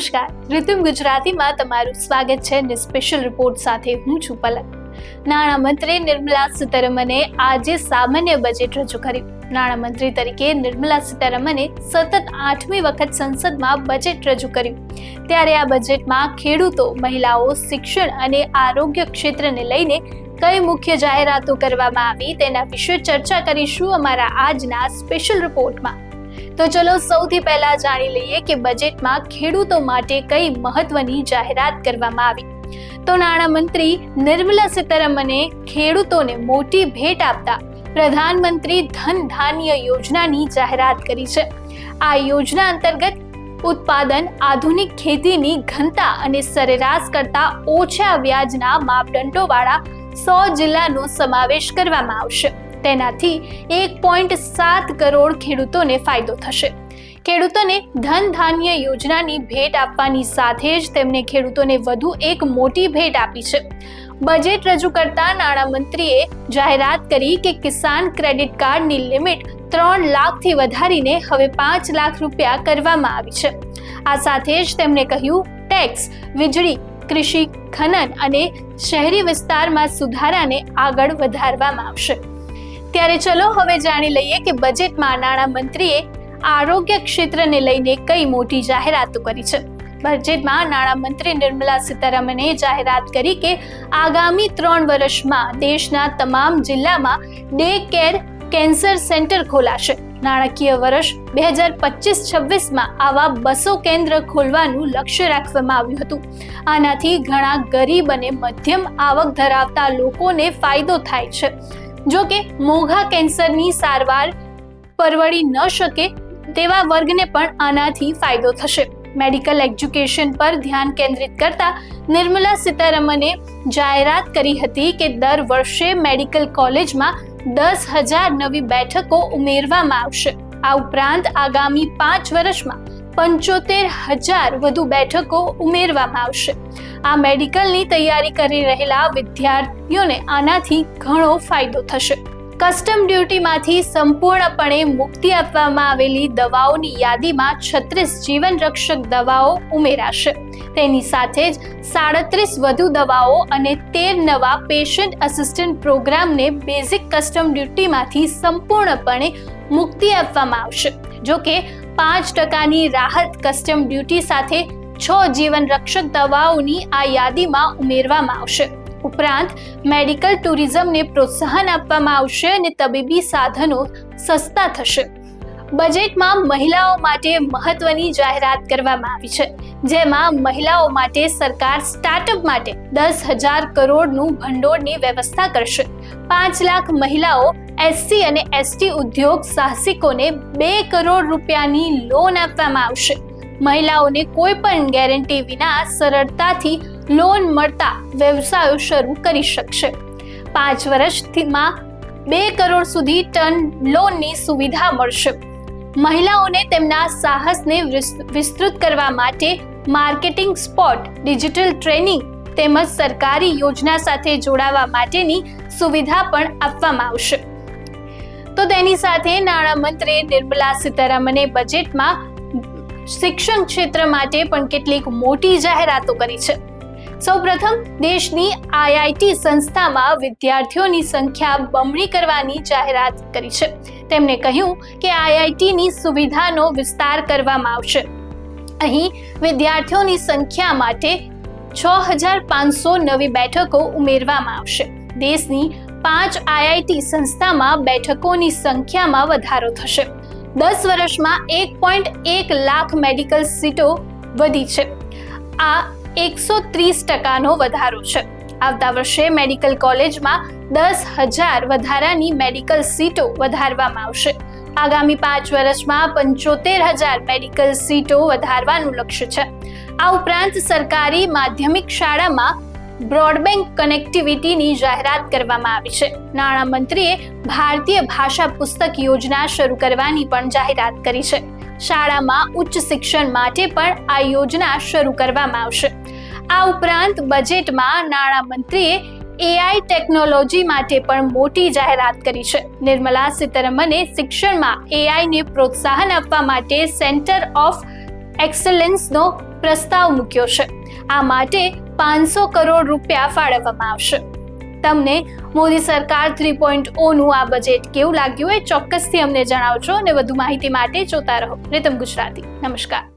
નમસ્કાર. રિતુમ ગુજરાતીમાં તમારું સ્વાગત છે ને સ્પેશિયલ રિપોર્ટ સાથે હું છું પલક. નાણામંત્રી નિર્મલા સીતારમણે આજે સામાન્ય બજેટ રજૂ કર્યું નાણામંત્રી તરીકે નિર્મલા સીતારમણે સતત આઠમી વખત સંસદમાં બજેટ રજૂ કર્યું. ત્યારે આ બજેટમાં ખેડૂતો, મહિલાઓ, શિક્ષણ અને આરોગ્ય ક્ષેત્રને લઈને કઈ મુખ્ય જાહેરાતો કરવામાં આવી તેના વિશે ચર્ચા કરીશું અમારા આજના સ્પેશિયલ રિપોર્ટમાં તો ચલો સૌથી પહેલા જાણી લઈએ કે બજેટમાં ખેડૂતો માટે કઈ મહત્વની જાહેરાત કરવામાં આવી. તો નાણામંત્રી નિર્મલા સીતારમણે ખેડૂતોને મોટી ભેટ આપતા પ્રધાનમંત્રી ધન ધાન્ય યોજનાની જાહેરાત કરી છે. આ યોજના અંતર્ગત ઉત્પાદન, આધુનિક ખેતીની ઘનતા અને સરેરાશ કરતા ઓછા વ્યાજના માપદંડોવાળા સો જિલ્લાનો સમાવેશ કરવામાં આવશે. તેનાથી એક પોઈન્ટ સાત કરોડ ખેડૂતોને ફાયદો થશે. ખેડૂતોને ધન ધાન્ય યોજનાની ભેટ આપવાની સાથે જ તેમણે ખેડૂતોને વધુ એક મોટી ભેટ આપી છે. બજેટ રજૂ કરતા નાણામંત્રીએ જાહેરાત કરી કે કિસાન ક્રેડિટ કાર્ડની લિમિટ ત્રણ લાખથી વધારીને હવે પાંચ લાખ રૂપિયા કરવામાં આવી છે. આ સાથે જ તેમણે કહ્યું, ટેક્સ, વીજળી, કૃષિ, ખનન અને શહેરી વિસ્તારમાં સુધારાને આગળ વધારવામાં આવશે. ત્યારે ચલો હવે જાણી લઈએ કે બજેટમાં નાણાં મંત્રીએ આરોગ્ય ક્ષેત્રને લઈને કઈ મોટી જાહેરાતો કરી છે. બજેટમાં નાણામંત્રી નિર્મલા સીતારમણે જાહેરાત કરી કે આગામી ત્રણ વર્ષમાં દેશના તમામ જિલ્લામાં ડે કેર કેન્સર સેન્ટર ખોલાશે. નાણાકીય વર્ષ બે હજાર પચીસ છવ્વીસમાં આવા બસો કેન્દ્ર ખોલવાનું લક્ષ્ય રાખવામાં આવ્યું હતું. આનાથી ઘણા ગરીબ અને મધ્યમ આવક ધરાવતા લોકોને ફાયદો થાય છે. જો કે મોઘા કેન્સરની સારવાર પરવડી ન શકે, તેવા વર્ગને પણ આનાથી ફાયદો થશે. મેડિકલ એજ્યુકેશન પર ધ્યાન કેન્દ્રિત કરતા નિર્મલા સીતારમણે જાહેરાત કરી હતી કે દર વર્ષે મેડિકલ કોલેજમાં દસ હજાર નવી બેઠકો ઉમેરવામાં આવશે. આ ઉપરાંત આગામી પાંચ વર્ષમાં પંચોતેર હજાર વધુ બેઠકો ઉમેરવામાં આવશે. આ મેડિકલની તૈયારી કરી રહેલા વિદ્યાર્થીઓને આનાથી ઘણો ફાયદો થશે. કસ્ટમ ડ્યુટીમાંથી સંપૂર્ણપણે મુક્તિ આપવામાં આવેલી દવાઓની યાદીમાં છત્રીસ જીવન રક્ષક દવાઓ ઉમેરાશે. તેની સાથે જ સાડત્રીસ વધુ દવાઓ અને તેર નવા પેશન્ટ અસિસ્ટન્ટ પ્રોગ્રામને બેઝિક કસ્ટમ ડ્યુટીમાંથી સંપૂર્ણપણે મુક્તિ આપવામાં આવશે. જો કે પાંચ ટકાની રાહત કસ્ટમ ડ્યુટી સાથે છ જીવન રક્ષક દવાઓની આ યાદીમાં ઉમેરવામાં આવશે. ઉપરાંત, મેડિકલ ટુરિઝમને પ્રોત્સાહન આપવામાં આવશે અને તબીબી સાધનો સસ્તા થશે. બજેટમાં મહિલાઓ માટે મહત્વની જાહેરાત કરવામાં આવી છે, જેમાં મહિલાઓ માટે સરકાર સ્ટાર્ટઅપ માટે દસ હજાર કરોડનું ભંડોળની વ્યવસ્થા કરશે. પાંચ લાખ મહિલાઓ એસસી અને એસટી ઉદ્યોગ સાહસિકોને બે કરોડ રૂપિયાની લોન આપવામાં આવશે. મહિલાઓને કોઈ પણ ગેરંટી વિના સરળતાથી લોન મળતા વ્યવસાયો શરૂ કરી શકશે. પાંચ વર્ષથીમાં બે કરોડ સુધી ટન લોનની સુવિધા મળશે. મહિલાઓને તેમના સાહસને વિસ્તૃત કરવા માટે માર્કેટિંગ સ્પોટ, ડિજિટલ ટ્રેનિંગ તેમજ સરકારી યોજના સાથે જોડાવા માટેની સુવિધા પણ આપવામાં આવશે. તો તેની સાથે નાણામંત્રી નિર્મલા સીતારામને બજેટમાં શિક્ષણ ક્ષેત્ર માટે પણ કેટલીક મોટી જાહેરાતો કરી છે. સૌપ્રથમ, દેશની આઈઆઈટી સંસ્થામાં વિદ્યાર્થીઓની સંખ્યા બમણી કરવાની જાહેરાત કરી છે. તેમણે કહ્યું કે આઈઆઈટીની સુવિધાનો વિસ્તાર કરવામાં આવશે. અહીં વિદ્યાર્થીઓની સંખ્યા માટે છ હજાર પાંચસો નવી બેઠકો ઉમેરવામાં આવશે. દેશની પાંચ આઈઆઈટી સંસ્થામાં બેઠકોની સંખ્યામાં વધારો થશે. દસ વર્ષમાં એક પોઈન્ટ એક લાખ મેડિકલ સીટો વધી છે. આ એકસો ત્રીસ ટકાનો વધારો છે. આવતા વર્ષે મેડિકલ કોલેજમાં દસ હજાર વધારાની મેડિકલ સીટો વધારવામાં આવશે. આગામી પાંચ વર્ષમાં પંચોતેર હજાર મેડિકલ સીટો વધારવાનું લક્ષ્ય છે. આ ઉપરાંત સરકારી માધ્યમિક શાળામાં બ્રોડબેન્ડ કનેક્ટિવિટીની જાહેરાત કરવામાં આવી છે. નાણામંત્રીએ ભારતીય ભાષા પુસ્તક યોજના શરૂ કરવાની પણ જાહેરાત કરી છે. શાળામાં ઉચ્ચ શિક્ષણ માટે પણ આ યોજના શરૂ કરવામાં આવશે. આ ઉપરાંત બજેટમાં નાણામંત્રીએ એઆઈ ટેકનોલોજી માટે પણ મોટી જાહેરાત કરી છે. નિર્મલા સીતારમણે શિક્ષણમાં એઆઈને પ્રોત્સાહન આપવા માટે સેન્ટર ઓફ એક્સલન્સનો પ્રસ્તાવ મૂક્યો છે. આ માટે પાંચસો કરોડ રૂપિયા ફાળવવામાં આવશે. તમને મોદી સરકાર થ્રી પોઈન્ટ ઓનું આ બજેટ કેવું લાગ્યું એ ચોક્કસથી અમને જણાવજો અને વધુ માહિતી માટે જોતા રહો. રીતમ ગુજરાતી. નમસ્કાર.